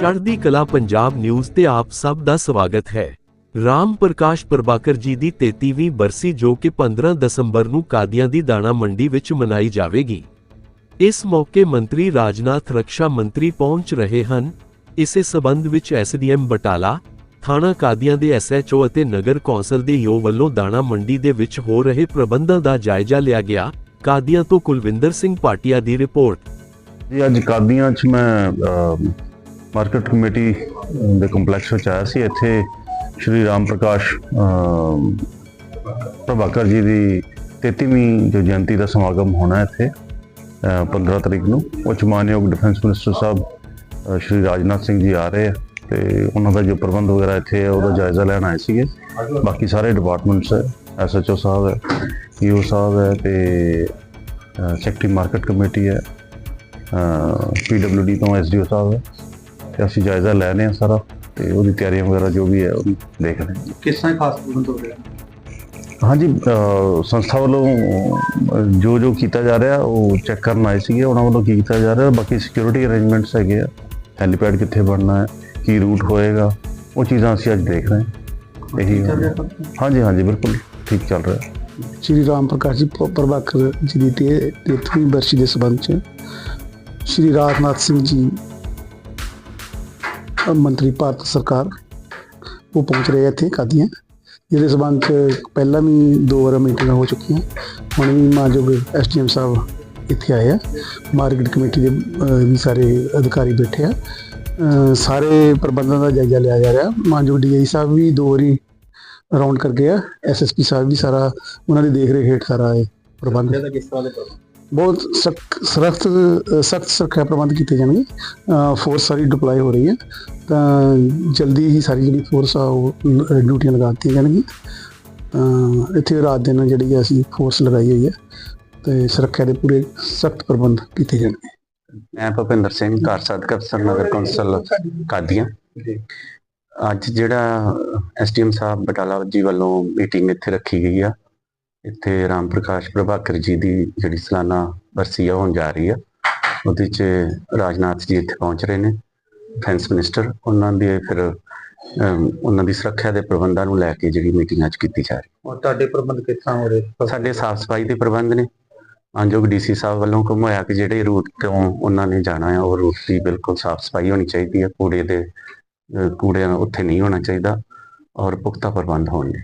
ਚੜ੍ਹਦੀ ਕਲਾ ਪੰਜਾਬ ਨਿਊਜ਼ ਤੇ ਆਪ ਸਭ ਦਾ ਸਵਾਗਤ ਹੈ। ਰਾਮ ਪ੍ਰਕਾਸ਼ ਪ੍ਰਭਾਕਰ ਜੀ ਦੀ 33ਵੀਂ ਬਰਸੀ ਜੋ ਕਿ 15 ਦਸੰਬਰ ਨੂੰ ਕਾਦੀਆਂ ਦੀ ਦਾਣਾ ਮੰਡੀ ਵਿੱਚ ਮਨਾਈ ਜਾਵੇਗੀ। ਇਸ ਮੌਕੇ ਮੰਤਰੀ ਰਾਜਨਾਥ ਰੱਖਿਆ ਮੰਤਰੀ ਪਹੁੰਚ ਰਹੇ ਹਨ। ਇਸੇ ਸਬੰਧ ਵਿੱਚ ਐਸਡੀਐਮ ਬਟਾਲਾ, ਥਾਣਾ ਕਾਦੀਆਂ ਦੇ ਐਸਐਚਓ ਅਤੇ ਨਗਰ ਕੌਂਸਲ ਦੇ ਯੋ ਵੱਲੋਂ ਦਾਣਾ ਮੰਡੀ ਦੇ ਵਿੱਚ ਹੋ ਰਹੇ ਪ੍ਰਬੰਧਾਂ ਦਾ ਜਾਇਜ਼ਾ ਲਿਆ ਗਿਆ। ਕਾਦੀਆਂ ਤੋਂ ਕੁਲਵਿੰਦਰ ਸਿੰਘ ਪਾਟਿਆ ਦੀ ਰਿਪੋਰਟ। ਜੀ, ਅੱਜ ਕਾਦੀਆਂ ਚ ਮੈਂ ਮਾਰਕੀਟ ਕਮੇਟੀ ਦੇ ਕੰਪਲੈਕਸ ਵਿੱਚ ਆਇਆ ਸੀ। ਇੱਥੇ ਸ਼੍ਰੀ ਰਾਮ ਪ੍ਰਕਾਸ਼ ਪ੍ਰਭਾਕਰ ਜੀ ਦੀ 33ਵੀਂ ਜੋ ਜਯੰਤੀ ਦਾ ਸਮਾਗਮ ਹੋਣਾ ਇੱਥੇ ਅ, 15 ਤਰੀਕ ਨੂੰ। ਉੱਚ ਮਾਨਯੋਗ ਡਿਫੈਂਸ ਮਿਨਿਸਟਰ ਸਾਹਿਬ ਸ਼੍ਰੀ ਰਾਜਨਾਥ ਸਿੰਘ ਜੀ ਆ ਰਹੇ ਆ ਤੇ ਉਹਨਾਂ ਦਾ ਜੋ ਪ੍ਰਬੰਧ ਵਗੈਰਾ ਇੱਥੇ ਹੈ ਉਹਦਾ ਜਾਇਜ਼ਾ ਲੈਣ ਆਏ ਸੀਗੇ। ਬਾਕੀ ਸਾਰੇ ਡਿਪਾਰਟਮੈਂਟਸ ਹੈ ਐਸਐਚਓ ਸਾਹਿਬ ਹੈ ਈਓ ਸਾਹਿਬ ਹੈ ਤੇ ਸੈਕਟਰੀ ਮਾਰਕੀਟ ਕਮੇਟੀ ਹੈ ਪੀਡਬਲਯੂਡੀ ਤੋਂ ਐਸਡੀਓ ਸਾਹਿਬ ਹੈ। ਤੇ ਅਸੀਂ ਜਾਇਜ਼ਾ ਲੈ ਰਹੇ ਹਾਂ ਸਾਰਾ ਤੇ ਉਹਦੀ ਤਿਆਰੀਆਂ ਵਗੈਰਾ ਜੋ ਵੀ ਹੈ ਉਹ ਦੇਖ ਰਹੇ ਹਾਂ। ਕਿਸ ਤਰ੍ਹਾਂ ਖਾਸ ਪ੍ਰਬੰਧ ਹੋ ਰਿਹਾ? ਹਾਂਜੀ ਸੰਸਥਾ ਵੱਲੋਂ ਜੋ ਜੋ ਕੀਤਾ ਜਾ ਰਿਹਾ ਉਹ ਚੈੱਕ ਕਰਨ ਆਏ ਸੀਗੇ ਉਹਨਾਂ ਵੱਲੋਂ ਕੀ ਕੀਤਾ ਜਾ ਰਿਹਾ ਬਾਕੀ ਸਿਕਿਉਰਿਟੀ ਅਰੇਂਜਮੈਂਟਸ ਹੈਗੇ ਆ ਹੈਲੀਪੈਡ ਕਿੱਥੇ ਬਣਨਾ ਹੈ ਕੀ ਰੂਟ ਹੋਏਗਾ ਉਹ ਚੀਜ਼ਾਂ ਅਸੀਂ ਅੱਜ ਦੇਖ ਰਹੇ ਹਾਂ। ਇਹੀ? ਹਾਂਜੀ ਹਾਂਜੀ ਬਿਲਕੁਲ ਠੀਕ ਚੱਲ ਰਿਹਾ। ਸ਼੍ਰੀ ਰਾਮ ਪ੍ਰਕਾਸ਼ ਜੀ ਪ੍ਰਭਾਕਰ ਜੀ ਦੀ ਤੇ 33ਵੀਂ ਬਰਸੀ ਦੇ ਸੰਬੰਧ ਚ ਸ਼੍ਰੀ ਰਾਜਨਾਥ ਸਿੰਘ ਜੀ ਮੰਤਰੀ ਭਾਰਤ ਸਰਕਾਰ ਉਹ ਪਹੁੰਚ ਰਹੇ ਆ ਇੱਥੇ ਕਾਦੀਆਂ, ਜਿਹਦੇ ਸੰਬੰਧ ਚ ਪਹਿਲਾਂ ਵੀ ਦੋ ਵਾਰ ਮੀਟਿੰਗਾਂ ਹੋ ਚੁੱਕੀਆਂ। ਹੁਣ ਵੀ ਮਾਨਯੋਗ ਐਸਡੀਐਮ ਸਾਹਿਬ ਇੱਥੇ ਆਏ ਆ। ਮਾਰਕੀਟ ਕਮੇਟੀ ਦੇ ਵੀ ਸਾਰੇ ਅਧਿਕਾਰੀ ਬੈਠੇ ਆ। ਸਾਰੇ ਪ੍ਰਬੰਧਾਂ ਦਾ ਜਾਇਜ਼ਾ ਲਿਆ ਜਾ ਰਿਹਾ। ਮਾਨਯੋਗ ਡੀਆਈ ਸਾਹਿਬ ਵੀ ਦੋ ਵਾਰੀ ਰਾਉਂਡ ਕਰ ਗਏ ਆ। ਐਸਐਸਪੀ ਸਾਹਿਬ ਵੀ ਸਾਰਾ, ਉਹਨਾਂ ਦੀ ਦੇਖ ਰੇਖ ਹੇਠ ਸਾਰਾ ਇਹ ਪ੍ਰਬੰਧ। ਇਹਦਾ ਕਿਸ ਤਰ੍ਹਾਂ ਦੇ ਪ੍ਰਬੰਧ? ਬਹੁਤ ਸਖਤ ਸਖਤ ਸੁਰੱਖਿਆ ਪ੍ਰਬੰਧ ਕੀਤੇ ਜਾਣਗੇ। ਫੋਰਸ ਸਾਰੀ ਡਿਪਲਾਈ ਹੋ ਰਹੀ ਹੈ। ਤਾਂ ਜਲਦੀ ਹੀ ਸਾਰੀ ਜਿਹੜੀ ਫੋਰਸ ਆ ਉਹ ਡਿਊਟੀਆਂ ਲਗਾ ਦਿੱਤੀਆਂ ਜਾਣਗੀਆਂ। ਤਾਂ ਇੱਥੇ ਰਾਤ ਦਿਨ ਜਿਹੜੀ ਅਸੀਂ ਫੋਰਸ ਲਗਾਈ ਹੋਈ ਹੈ, ਤੇ ਸੁਰੱਖਿਆ ਦੇ ਪੂਰੇ ਸਖਤ ਪ੍ਰਬੰਧ ਕੀਤੇ ਜਾਣਗੇ। ਮੈਂ ਭੁਪਿੰਦਰ ਸਿੰਘ ਕਾਰਜਸਾਧਕ ਅਫਸਰ, ਨਗਰ ਕੌਂਸਲ ਕਾਦੀਆਂ। ਅੱਜ ਜਿਹੜਾ ਐਸਡੀਐਮ ਸਾਹਿਬ ਬਟਾਲਾ ਜੀ ਵੱਲੋਂ ਮੀਟਿੰਗ ਇੱਥੇ ਰੱਖੀ ਗਈ ਆ ਇੱਥੇ ਰਾਮ ਪ੍ਰਕਾਸ਼ ਪ੍ਰਭਾਕਰ ਜੀ ਦੀ ਜਿਹੜੀ ਸਾਲਾਨਾ ਬਰਸੀ ਆ ਹੋਣ ਜਾ ਰਹੀ ਆ। ਉਹਦੇ ਚ ਰਾਜਨਾਥ ਜੀ ਇੱਥੇ ਪਹੁੰਚ ਰਹੇ ਨੇ। ਡਿਫੈਂਸ ਮਿਨਿਸਟਰ ਉਹਨਾਂ ਦੇ ਫਿਰ ਉਹਨਾਂ ਦੀ ਸੁਰੱਖਿਆ ਦੇ ਪ੍ਰਬੰਧਾਂ ਨੂੰ ਲੈ ਕੇ ਜਿਹੜੀ ਮੀਟਿੰਗ ਅੱਜ ਕੀਤੀ ਜਾ ਰਹੀ। ਔਰ ਤੁਹਾਡੇ ਪ੍ਰਬੰਧ ਕਿਸ ਤਰ੍ਹਾਂ ਹੋ ਰਹੇ? ਸਾਡੇ ਸਾਫ਼ ਸਫ਼ਾਈ ਦੇ ਪ੍ਰਬੰਧ ਨੇ। ਮਾਨਯੋਗ ਡੀਸੀ ਸਾਹਿਬ ਵੱਲੋਂ ਹੁਕਮ ਹੋਇਆ ਕਿ ਜਿਹੜੇ ਰੂਟ ਤੋਂ ਉਹਨਾਂ ਨੇ ਜਾਣਾ ਹੈ ਉਹ ਰੂਟ ਦੀ ਬਿਲਕੁਲ ਸਾਫ਼ ਸਫ਼ਾਈ ਹੋਣੀ ਚਾਹੀਦੀ ਹੈ ਕੂੜੇ ਦੇ ਕੂੜੇ ਉੱਥੇ ਨਹੀਂ ਹੋਣਾ ਚਾਹੀਦਾ ਔਰ ਪੁਖਤਾ ਪ੍ਰਬੰਧ ਹੋਣਗੇ।